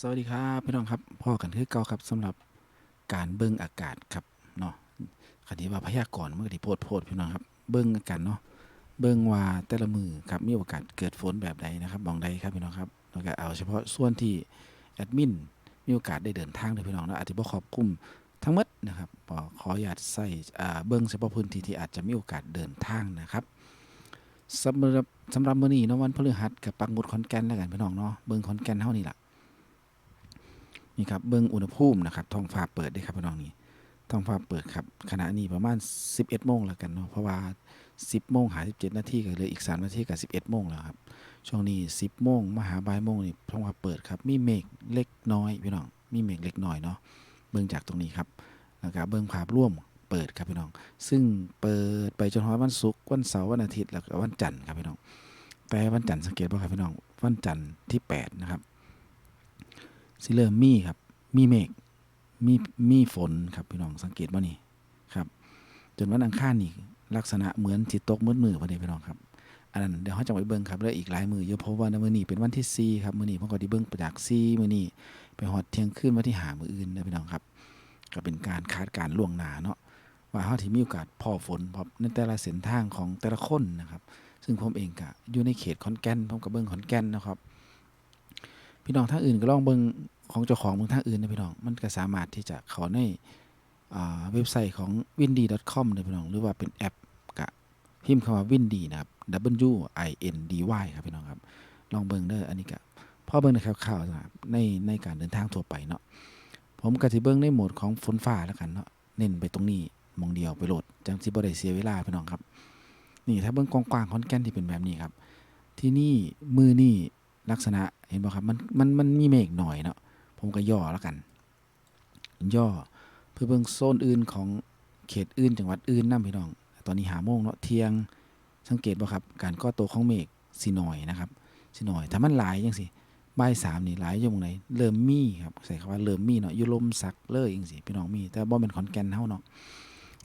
สวัสดีครับพี่น้องครับพ่อกันคือเก่าครับสำหรับการเบิ่งอากาศครับเนาะคันนี้ว่าพยากรณ์เมื่อที่โพดโพดพี่น้องครับเบิ่งกันเนาะเบิ่งว่าแต่ละมือครับมีโอกาสเกิดฝนแบบใดนะครับมองใดครับพี่น้องครับแล้วก็เอาเฉพาะส่วนที่แอดมินมีโอกาสได้เดินทางเลยพี่น้องเนาะอาจจะบ่ครอบคลุมทั้งหมดนะครับขออนุญาตใส่เบิ่งเฉพาะพื้นที่ที่อาจจะมีโอกาสเดินทางนะครับสำหรับสำหรับมื้อนี้เนาะวันพฤหัสกับปักหมุดขอนแก่นแล้วกันพี่น้องเนาะเบิ่งขอนแก่นเฮานี่ล่ะ นี่ครับเบิ้องอุณหภูมินะครับท้องฟ้าเปิดได้ครับพี่น้องนี่ท้องฟ้าเปิดครับขณะนี้ประมาณ 11โมงแล้วกันเนาะเพราะว่า 10โมงหา17นาทีก็เลืออีก3นาทีกับ11โมงแล้วครับช่วงนี้ 10โมงมาหาบ่ายโมงนี่ท้องฟ้าเปิดครับมีเมฆเล็กน้อยพี่น้องมีเมฆเล็กน้อยเนาะเบิ่งจากตรงนี้ครับแล้วก็เบิ่งภาพร่วมเปิดครับพี่น้อง ซึ่งเปิดไปจนถึงวันศุกร์วันเสาร์วันอาทิตย์แล้วก็วันจันทร์ครับพี่น้อง แต่วันจันทร์สังเกตบ่ครับพี่น้อง วันจันทร์ที่แปดนะครับ สิเริ่มมีครับ มีเมฆมีมีฝนครับพี่น้องสังเกตว่านี่ครับ จนวันอังคารนี่ลักษณะเหมือนจิตตกมืดมือพอดีพี่น้องครับอันนั้นเดี๋ยวเขาจะไปเบิ่งครับแล้วอีกหลายมือเยอะเพราะว่าในมือนี้เป็นวันที่สี่ครับมือนี้ผมก็ได้เบิ่งประจากสี่มื้อนี้ไปฮอดเที่ยงคืนวันที่หามืออื่นนะพี่น้องครับ ก็เป็นการคาดการล่วงหน้าเนาะว่าเฮาที่มีโอกาสพอฝนเพราะในแต่ละเส้นทางของแต่ละคนนะครับ ซึ่งผมเองก็อยู่ในเขตขอนแก่นผมก็เบิ่งขอนแก่นนะครับ พี่น้องทางอื่นก็ลองเบิ่งของเจ้าของเบิ่งทางอื่นนะพี่น้องมันก็สามารถที่จะเข้าในอ่าเว็บไซต์ของ windy.com เลยพี่น้องหรือว่าเป็นแอปกะพิมพ์คำว่า windy นะครับ W I N D Y ครับพี่น้องครับ ลองเบิ่งเด้ออันนี้ก็พอเบิ่งในข่าวๆนะครับในในการเดินทางทั่วไปเนาะผมก็สิเบิ่งในโหมดของฝนฟ้าแล้วกันเนาะเน้นไปตรงนี้มองเดียวไปโหลดจังสิบ่ได้เสียเวลาพี่น้องครับ นี่ถ้าเบิ่งกว้างๆขอนแก่นที่เป็นแบบนี้ครับ ที่นี่มือนี่ ลักษณะเห็นบ่ครับมันมันมันมีเมฆหน่อยเนาะผมก็ย่อแล้วกัน ย่อเพื่อเบิ่งโซนอื่นของเขตอื่นจังหวัดอื่นนํพี่น้อง ตอนนี้หาโมงเนาะเที่ยงสังเกตบ่ครับ การก่อตัวของเมฆสิหน่อยนะครับสิหน่อย ถ้ามันหลายจังซี่บ่ายสามนี่หลายอยู่หมองไหนเริ่มมีครับใส่คำว่าเริ่มมีเนาะอยู่ลมสักเลยจังซี่พี่น้องมี แต่บ่แม่นขอนแก่นเฮาเนาะ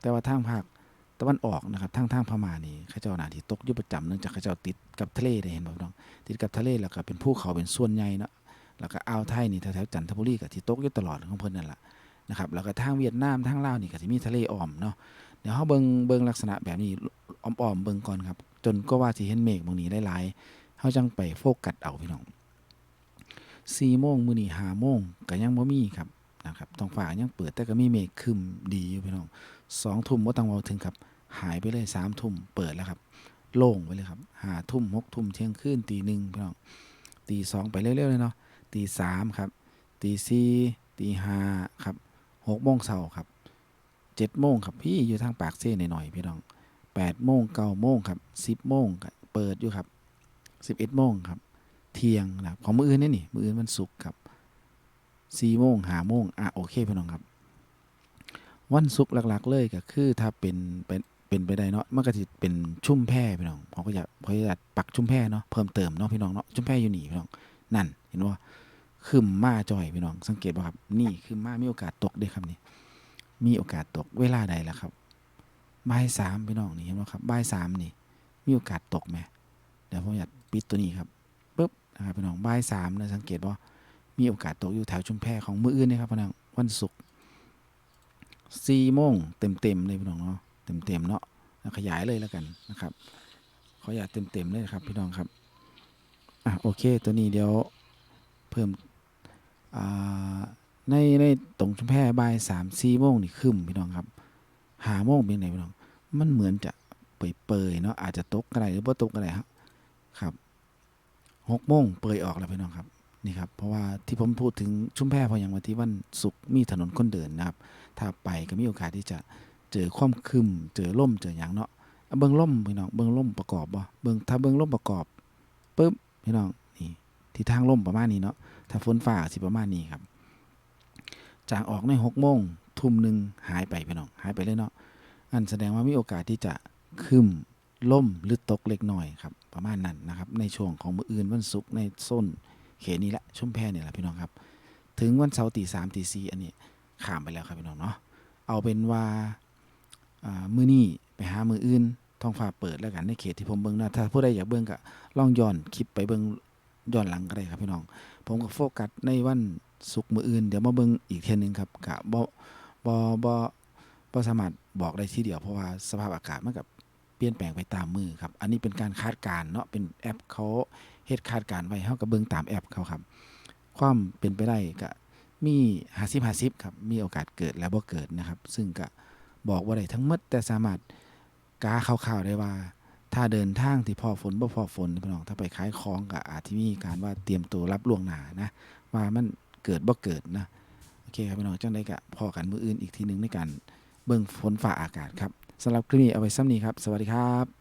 แต่ว่าทางภาค ตะวันออกนะครับทางทางพม่านี่เขาเจ้าหนาที่ตกอยู่ประจำเนื่องจากเขาเจ้าติดกับทะเลได้เห็นบ่พี่น้องติดกับทะเลแล้วก็เป็นภูเขาเป็นส่วนใหญ่เนาะแล้วก็อ่าวไทยนี่แถวๆจันทบุรีก็ที่ตกอยู่ตลอดของเพิ่นนั่นล่ะนะครับแล้วก็ทางเวียดนามทางลาวนี่ก็สิมีทะเลอ้อมเนาะเดี๋ยวเฮาเบิ่งเบิ่งลักษณะแบบนี้อ้อมๆเบิ่งก่อนครับ จนก็ว่าสิเห็นเมฆบางนี้หลายๆเฮาจังไปโฟกัสเอาพี่น้อง4โมงมื้อนี้5โมงก็ยังบ่มีครับนะครับท้องฟ้ายังเปิดแต่ก็มีเมฆครึมดีอยู่พี่น้อง 2ทุ่มบ่ต้องวาถึงครับ หายไปเลยสามทุ่มเปิดแล้วครับ โล่งไปเลยครับหาทุ่มหกทุ่มเที่ยงคืนตีหนึ่งพี่น้องตีสองไปเรื่อยๆเลยเนาะตีสามครับตีสี่ตีห้าครับหกโมงเช้าครับเจ็ดโมงครับพี่อยู่ทางปากเซ่หน่อยๆพี่น้องแปดโมงเก้าโมงครับสิบโมงเปิดอยู่ครับสิบเอ็ดโมงครับ เที่ยงนะของมืออื่นนี่นี่มืออื่นมันสุกครับสี่โมงหาโมงอะโอเคพี่น้องครับ วันศุกร์หลัก ๆ เลยก็คือถ้าเป็นเป็นเป็นไปได้เนาะมันก็สิเป็นชุ่มแพพี่น้องผมก็อยากพออยากปักชุ่มแพ่เนาะเพิ่มเติมเนาะพี่น้องเนาะชุ่มแพ่อยู่หนีพี่น้องนั่นเห็นว่าคืมมาจ่อยพี่น้อง สังเกตบ่ครับ นี่คือมามีโอกาสตกเด้ครับนี่มีโอกาสตกเวลาใดล่ะครับบ่ายสามพี่น้องนี่เห็นบ่ครับบ่ายสามนี่ มีโอกาสตกไหมเดี๋ยวผมอยากปิดตัวนี้ครับปึ๊บนะครับพี่น้องบ่ายสามนะสังเกตว่ามีโอกาสตกอยู่แถวชุมแพของมืออื่นนะครับพี่น้องวันศุกร์ สี่โมงเต็มเต็มๆเลยพี่น้องเนาะเต็มเต็มๆเนาะขยายเลยแล้วกันนะครับขออยากเต็มเต็มๆเลยครับพี่น้องครับอะโอเคตัวนี้เดี๋ยวเพิ่มอ่าในในตรงชุมแพบ่ายสามสี่โมงนี่ครึมพี่น้องครับหาโมงเป็นไงพี่น้องมันเหมือนจะเปยๆเนาะอาจจะตกอะไรหรือว่าตกอะไรครับครับหกโมงเปยออกแล้วพี่น้องครับ นี่ครับเพราะว่าที่ผมพูดถึงชุมแพพราะอย่างวันที่วันศุกร์มีถนนคนเดินนะครับ ถ้าไปก็มีโอกาสที่จะเจอความคึมเจอล่มเจออย่างเนาะเบิ้องล่มพี่น้องเบิ้องล่มประกอบบ่เบิ้องถ้าเบิ้องล่มประกอบปุ๊บพี่น้องนี่ที่ทางล่มประมาณนี้เนาะถ้าฝนฟ้าสิประมาณนี้ครับจากออกในหกโมงทุ่มหนึ่งหายไปพี่น้องหายไปเลยเนาะอันแสดงว่ามีโอกาสที่จะคึมล่มหรือตกเล็กน้อยครับประมาณนั้นนะครับในช่วงของมื้ออื่นวันศุกร์ในโซน เขตนี้แหละชุ่มแพเนี่ยแหละพี่น้องครับ ถึงวันเสาร์ตีสามตีสี่อันนี้ข้ามไปแล้วครับพี่น้องเนาะเอาเป็นว่าามือนี้ไปหามืออื่นท้องฟ้าเปิดแล้วกันในเขตที่ผมเบิ่งนะถ้าผู้ใดอยากเบิ่งก็ล่องย้อนคลิปไปเบิ่งย้อนหลังก็ได้ครับพี่น้อง ผมก็โฟกัสในวันศุกร์มืออื่นเดี๋ยวมาเบิ่งอีกเที่ยหนึงครับกะบ่บ่บ่บ่สามารถบอกได้ทีเดียวเพราะว่าสภาพอากาศมันก็เปลี่ยนแปลงไปตามมือครับ อันนี้เป็นการคาดการณ์เนาะเป็นแอปเขาเฮ็ดคาดการณ์ไว้เฮาก็เบิ่งตามแอปเขาครับ ความเป็นไปได้ก็มี50 50ครับมีโอกาสเกิดและบ่เกิดนะครับ ซึ่งก็บอกว่าได้ทั้งหมดแต่สามารถกาคร่าวๆได้ว่า ถ้าเดินทางที่พอฝนบ่พอฝนพี่น้องถ้าไปขายของก็อาจที่มีการว่าเตรียมตัวรับล่วงหน้านะว่ามันเกิดบ่เกิดนะโอเคครับพี่น้องจังไดก็พอกันมื้ออื่นอีกทีหนึงในการเบิ่งฝนฟ้าอากาศครับ สำหรับคลิปนี้เอาไว้ซ้ำนี้ครับ สวัสดีครับ